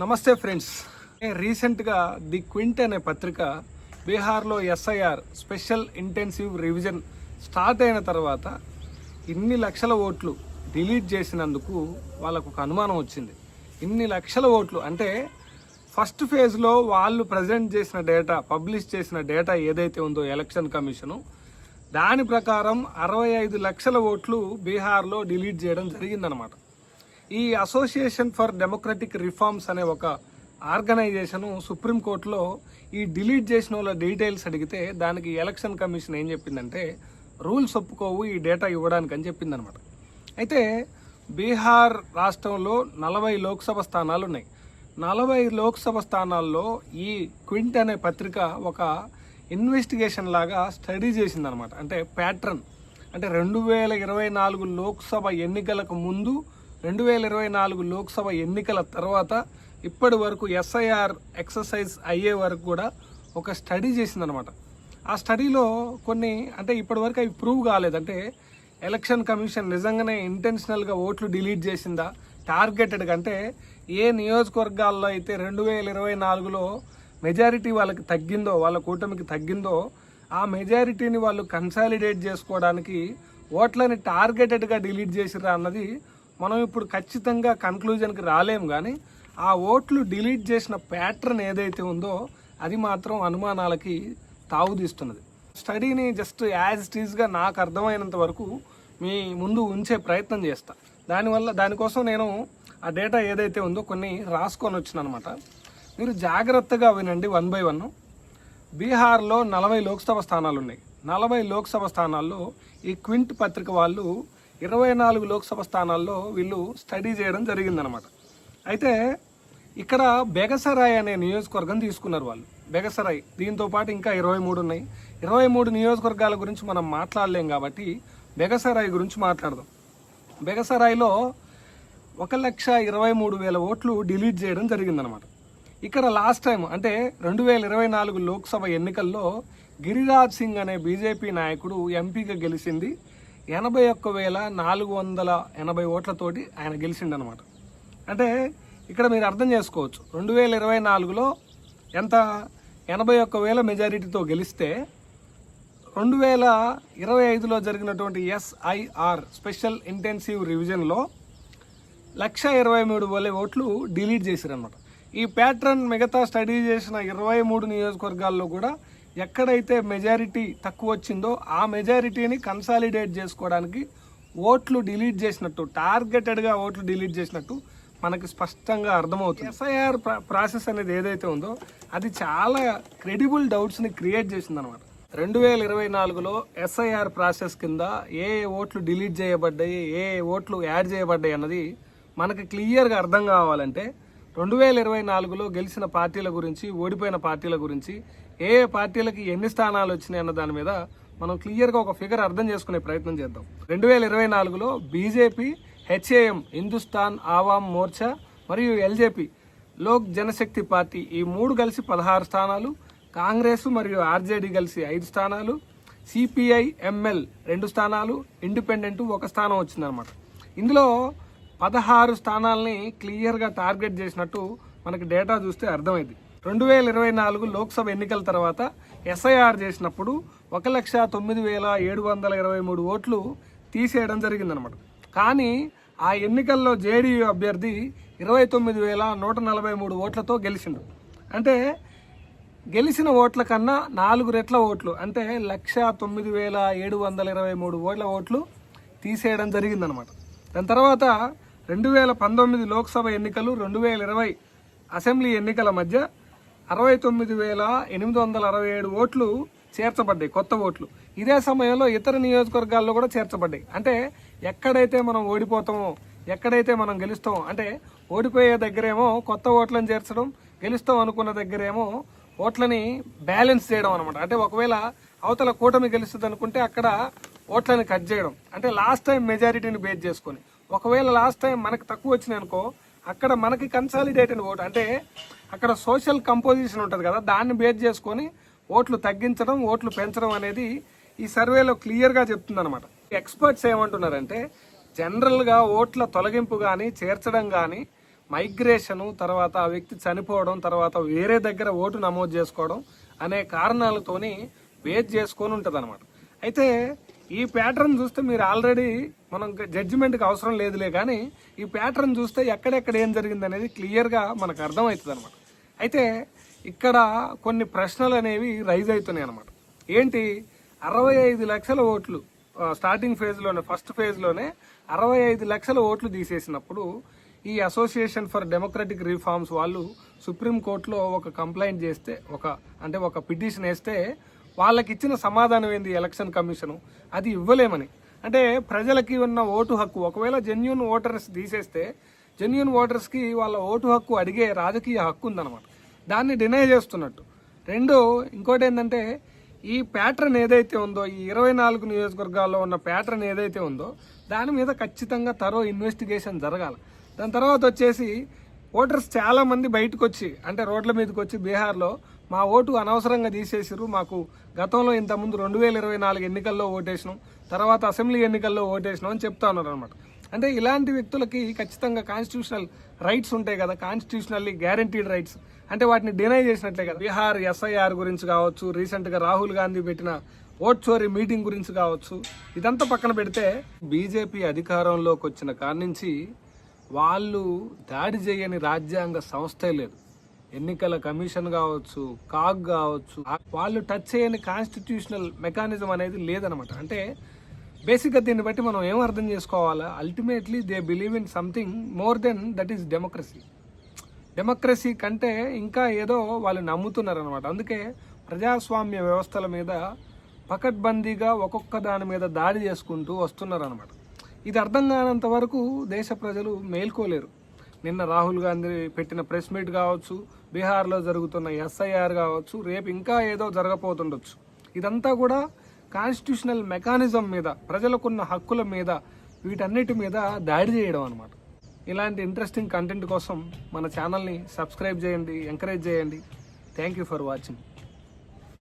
నమస్తే ఫ్రెండ్స్. రీసెంట్గా the quint అనే పత్రిక బీహార్లో SIR special intensive revision start అయిన తర్వాత ఇన్ని లక్షల ఓట్లు డిలీట్ చేసినందుకు వాళ్ళకు ఒక అనుమానం వచ్చింది. ఇన్ని లక్షల ఓట్లు అంటే ఫస్ట్ ఫేజ్లో వాళ్ళు ప్రజెంట్ చేసిన డేటా పబ్లిష్ చేసిన డేటా ఏదైతే ఉందో ఎలక్షన్ కమిషను దాని ప్రకారం అరవై ఐదు లక్షల ఓట్లు బీహార్లో డిలీట్ చేయడం జరిగిందనమాట. ఈ అసోసియేషన్ ఫర్ డెమోక్రటిక్ రిఫార్మ్స్ అనే ఒక ఆర్గనైజేషను సుప్రీంకోర్టులో ఈ డిలీట్ చేసిన వాళ్ళ డీటెయిల్స్ అడిగితే దానికి ఎలక్షన్ కమిషన్ ఏం చెప్పిందంటే రూల్స్ ఒప్పుకోవు ఈ డేటా ఇవ్వడానికి అని చెప్పిందనమాట. అయితే బీహార్ రాష్ట్రంలో నలభై లోక్సభ స్థానాలు ఉన్నాయి నలభై లోక్సభ స్థానాల్లో ఈ క్వింట్ అనే పత్రిక ఒక ఇన్వెస్టిగేషన్ లాగా స్టడీ చేసిందనమాట. అంటే ప్యాట్రన్. అంటే రెండు వేల ఇరవై నాలుగు లోక్సభ ఎన్నికలకు ముందు రెండు వేల ఇరవై నాలుగు లోక్సభ ఎన్నికల తర్వాత ఇప్పటి వరకు ఎస్ఐఆర్ ఎక్సర్సైజ్ అయ్యే వరకు కూడా ఒక స్టడీ చేసిందనమాట ఆ స్టడీలో కొన్ని అంటే ఇప్పటివరకు అవి ప్రూవ్ కాలేదంటే ఎలక్షన్ కమిషన్ నిజంగానే ఇంటెన్షనల్గా ఓట్లు డిలీట్ చేసిందా టార్గెటెడ్గా అంటే ఏ నియోజకవర్గాల్లో అయితే రెండు వేల ఇరవై నాలుగులో మెజారిటీ వాళ్ళకి తగ్గిందో వాళ్ళ కూటమికి తగ్గిందో ఆ మెజారిటీని వాళ్ళు కన్సాలిడేట్ చేసుకోవడానికి ఓట్లని టార్గెటెడ్గా డిలీట్ చేసిరా అన్నది మనం ఇప్పుడు ఖచ్చితంగా కన్క్లూజన్కి రాలేం కానీ ఆ ఓట్లు డిలీట్ చేసిన ప్యాటర్న్ ఏదైతే ఉందో అది మాత్రం అనుమానాలకి తావుదీస్తున్నది స్టడీని జస్ట్ యాజ్ ఇట్ ఈస్గా నాకు అర్థమైనంత వరకు మీ ముందు ఉంచే ప్రయత్నం చేస్తా. దానివల్ల దానికోసం నేను ఆ డేటా ఏదైతే ఉందో కొన్ని రాసుకొని వచ్చిన అనమాట మీరు జాగ్రత్తగా వినండి వన్ బై వన్ బీహార్లో నలభై లోక్సభ స్థానాలు ఉన్నాయి నలభై లోక్సభ స్థానాల్లో ఈ క్వింట్ పత్రిక వాళ్ళు ఇరవై నాలుగు లోక్సభ స్థానాల్లో వీళ్ళు స్టడీ చేయడం జరిగిందనమాట అయితే ఇక్కడ బెగసరాయ్ అనే నియోజకవర్గం తీసుకున్నారు వాళ్ళు. బెగసరాయ్ దీంతో పాటు ఇంకా ఇరవై మూడు ఉన్నాయి. ఇరవై మూడు నియోజకవర్గాల గురించి మనం మాట్లాడలేం కాబట్టి బెగసరాయ్ గురించి మాట్లాడదాం. బెగసరాయ్లో ఒక లక్ష ఇరవై మూడు వేల ఓట్లు డిలీట్ చేయడం జరిగిందనమాట ఇక్కడ లాస్ట్ టైం అంటే రెండు వేల ఇరవై నాలుగు లోక్సభ ఎన్నికల్లో గిరిరాజ్ సింగ్ అనే బీజేపీ నాయకుడు ఎంపీగా గెలిచింది. ఎనభై ఒక్క వేల నాలుగు వందల ఎనభై ఓట్లతోటి ఆయన గెలిచిండనమాట. అంటే ఇక్కడ మీరు అర్థం చేసుకోవచ్చు. రెండు వేల ఇరవై నాలుగులో ఎంత ఎనభై ఒక్క వేల మెజారిటీతో గెలిస్తే రెండు వేల ఇరవై ఐదులో జరిగినటువంటి ఎస్ఐఆర్ స్పెషల్ ఇంటెన్సివ్ రివిజన్లో లక్ష ఇరవై మూడు వేల ఓట్లు డిలీట్ చేశారనమాట ఈ ప్యాటర్న్ మిగతా స్టడీ చేసిన ఇరవై మూడు నియోజకవర్గాల్లో కూడా ఎక్కడైతే మెజారిటీ తక్కువ వచ్చిందో ఆ మెజారిటీని కన్సాలిడేట్ చేసుకోవడానికి ఓట్లు డిలీట్ చేసినట్టు టార్గెటెడ్గా ఓట్లు డిలీట్ చేసినట్టు మనకి స్పష్టంగా అర్థమవుతుంది. ఎస్ఐఆర్ ప్రాసెస్ అనేది ఏదైతే ఉందో అది చాలా క్రెడిబుల్ డౌట్స్ని క్రియేట్ చేసింది అనమాట రెండు వేల ఇరవై నాలుగులో ఎస్ఐఆర్ ప్రాసెస్ కింద ఏ ఓట్లు డిలీట్ చేయబడ్డాయి ఏ ఏ ఓట్లు యాడ్ చేయబడ్డాయి అన్నది మనకి క్లియర్గా అర్థం కావాలంటే రెండు వేల ఇరవై నాలుగులో గెలిచిన పార్టీల గురించి ఓడిపోయిన పార్టీల గురించి ఏ ఏ పార్టీలకి ఎన్ని స్థానాలు వచ్చినాయి అన్న దాని మీద మనం క్లియర్గా ఒక ఫిగర్ అర్థం చేసుకునే ప్రయత్నం చేద్దాం. రెండు వేల ఇరవై నాలుగులో బీజేపీ హెచ్ఏఎం హిందుస్థాన్ ఆవామ్ మోర్చా మరియు ఎల్జేపీ లోక్ జనశక్తి పార్టీ ఈ మూడు కలిసి పదహారు స్థానాలు కాంగ్రెస్ మరియు ఆర్జేడీ కలిసి ఐదు స్థానాలు సిపిఐ ఎంఎల్ రెండు స్థానాలు ఇండిపెండెంట్ ఒక స్థానం వచ్చిందనమాట ఇందులో పదహారు స్థానాల్ని క్లియర్గా టార్గెట్ చేసినట్టు మనకి డేటా చూస్తే అర్థమైంది. రెండు వేల ఇరవై నాలుగు లోక్సభ ఎన్నికల తర్వాత ఎస్ఐఆర్ చేసినప్పుడు ఒక లక్ష తొమ్మిది వేల ఏడు వందల ఇరవై మూడు ఓట్లు తీసేయడం జరిగిందనమాట కానీ ఆ ఎన్నికల్లో జేడీయూ అభ్యర్థి ఇరవై తొమ్మిది వేల నూట నలభై మూడు ఓట్లతో గెలిచిండు. అంటే గెలిచిన ఓట్ల కన్నా నాలుగు రెట్ల ఓట్లు అంటే లక్ష తొమ్మిది వేల ఏడు వందల ఇరవై మూడు ఓట్ల ఓట్లు తీసేయడం జరిగిందనమాట దాని తర్వాత రెండు వేల పంతొమ్మిది లోక్సభ ఎన్నికలు రెండు వేల ఇరవై అసెంబ్లీ ఎన్నికల మధ్య అరవై తొమ్మిది వేల ఎనిమిది వందల అరవై ఏడు ఓట్లు చేర్చబడ్డాయి కొత్త ఓట్లు. ఇదే సమయంలో ఇతర నియోజకవర్గాల్లో కూడా చేర్చబడ్డాయి. అంటే ఎక్కడైతే మనం ఓడిపోతామో ఎక్కడైతే మనం గెలుస్తామో అంటే ఓడిపోయే దగ్గరేమో కొత్త ఓట్లను చేర్చడం గెలుస్తాం అనుకున్న దగ్గరేమో ఓట్లని బ్యాలెన్స్ చేయడం అనమాట అంటే ఒకవేళ అవతల కూటమి గెలుస్తుంది అనుకుంటే అక్కడ ఓట్లని కట్ చేయడం. అంటే లాస్ట్ టైం మెజారిటీని బేస్ చేసుకొని. ఒకవేళ లాస్ట్ టైం మనకు తక్కువ వచ్చినాయి అనుకో అక్కడ మనకి కన్సాలిడేటెడ్ ఓట్ అంటే అక్కడ సోషల్ కంపోజిషన్ ఉంటుంది కదా దాన్ని బేస్ చేసుకొని ఓట్లు తగ్గించడం ఓట్లు పెంచడం అనేది ఈ సర్వేలో క్లియర్గా చెప్తుందన్నమాట. ఎక్స్పర్ట్స్ ఏమంటున్నారంటే జనరల్గా ఓట్ల తొలగింపు కానీ చేర్చడం కానీ మైగ్రేషను తర్వాత ఆ వ్యక్తి చనిపోవడం తర్వాత వేరే దగ్గర ఓటు నమోదు చేసుకోవడం అనే కారణాలతోని బేస్ చేసుకొని ఉంటుంది అయితే ఈ ప్యాటర్న్ చూస్తే మీరు ఆల్రెడీ మనం జడ్జిమెంట్కి అవసరం లేదులే కానీ ఈ ప్యాటర్న్ చూస్తే ఎక్కడెక్కడ ఏం జరిగింది అనేది క్లియర్గా మనకు అర్థమవుతుంది అనమాట అయితే ఇక్కడ కొన్ని ప్రశ్నలు అనేవి రైజ్ అవుతున్నాయి అనమాట ఏంటి? అరవై ఐదు లక్షల ఓట్లు స్టార్టింగ్ ఫేజ్లోనే ఫస్ట్ ఫేజ్లోనే అరవై ఐదు లక్షల ఓట్లు తీసేసినప్పుడు ఈ అసోసియేషన్ ఫర్ డెమోక్రటిక్ రిఫార్మ్స్ వాళ్ళు సుప్రీంకోర్టులో ఒక కంప్లైంట్ చేస్తే ఒక అంటే ఒక పిటిషన్ వేస్తే వాళ్ళకి ఇచ్చిన సమాధానం ఏంది ఎలక్షన్ కమిషను? అది ఇవ్వలేమని. అంటే ప్రజలకి ఉన్న ఓటు హక్కు ఒకవేళ జెన్యున్ ఓటర్స్ తీసేస్తే జెన్యున్ ఓటర్స్కి వాళ్ళ ఓటు హక్కు అడిగే రాజకీయ హక్కు ఉందన్నమాట. దాన్ని డినై చేస్తున్నట్టు. రెండు ఇంకోటి ఏంటంటే ఈ ప్యాటర్న్ ఏదైతే ఉందో ఈ ఇరవై నాలుగు నియోజకవర్గాల్లో ఉన్న ప్యాటర్న్ ఏదైతే ఉందో దాని మీద ఖచ్చితంగా తరో ఇన్వెస్టిగేషన్ జరగాలి. దాని తర్వాత వచ్చేసి ఓటర్స్ చాలామంది బయటకు వచ్చి అంటే రోడ్ల మీదకి వచ్చి బీహార్లో మా ఓటు అనవసరంగా తీసేసిరు మాకు గతంలో ఇంతకుముందు రెండు వేల ఇరవై నాలుగు ఎన్నికల్లో ఓటేసినాం. తర్వాత అసెంబ్లీ ఎన్నికల్లో ఓటేసినాం అని చెప్తా ఉన్నారు అనమాట అంటే ఇలాంటి వ్యక్తులకి ఖచ్చితంగా కాన్స్టిట్యూషనల్ రైట్స్ ఉంటాయి కదా. కాన్స్టిట్యూషనల్లీ గ్యారంటీడ్ రైట్స్ అంటే వాటిని డినై చేసినట్లే కదా. బీహార్ ఎస్ఐఆర్ గురించి కావచ్చు రీసెంట్గా రాహుల్ గాంధీ పెట్టిన ఓట్ చోరీ మీటింగ్ గురించి కావచ్చు ఇదంతా పక్కన పెడితే బీజేపీ అధికారంలోకి వచ్చిన కాడి నుంచి వాళ్ళు దాడి చేయని రాజ్యాంగ సంస్థే లేదు. ఎన్నికల కమిషన్ కావచ్చు కాగ్ కావచ్చు వాళ్ళు టచ్ చేయని కాన్స్టిట్యూషనల్ మెకానిజం అనేది లేదనమాట అంటే బేసిక్గా దీన్ని బట్టి మనం ఏం అర్థం చేసుకోవాలా? Ultimately they believe in something more than that is democracy democracy కంటే ఇంకా ఏదో వాళ్ళు నమ్ముతున్నారనమాట అందుకే ప్రజాస్వామ్య వ్యవస్థల మీద పకడ్బందీగా ఒక్కొక్క దాని మీద దాడి చేసుకుంటూ వస్తున్నారనమాట ఇది అర్థం కానంత వరకు దేశ ప్రజలు మేల్కోలేరు. నిన్న రాహుల్ గాంధీ పెట్టిన ప్రెస్ మీట్ కావచ్చు బీహార్లో జరుగుతున్న ఎస్ఐఆర్ కావచ్చు రేపు ఇంకా ఏదో జరగపోతుండొచ్చు ఇదంతా కూడా కాన్స్టిట్యూషనల్ మెకానిజం మీద ప్రజలకున్న హక్కుల మీద వీటన్నిటి మీద దాడి చేయడం అనమాట ఇలాంటి ఇంట్రెస్టింగ్ కంటెంట్ కోసం మన ఛానల్ని సబ్స్క్రైబ్ చేయండి ఎంకరేజ్ చేయండి. Thank you for watching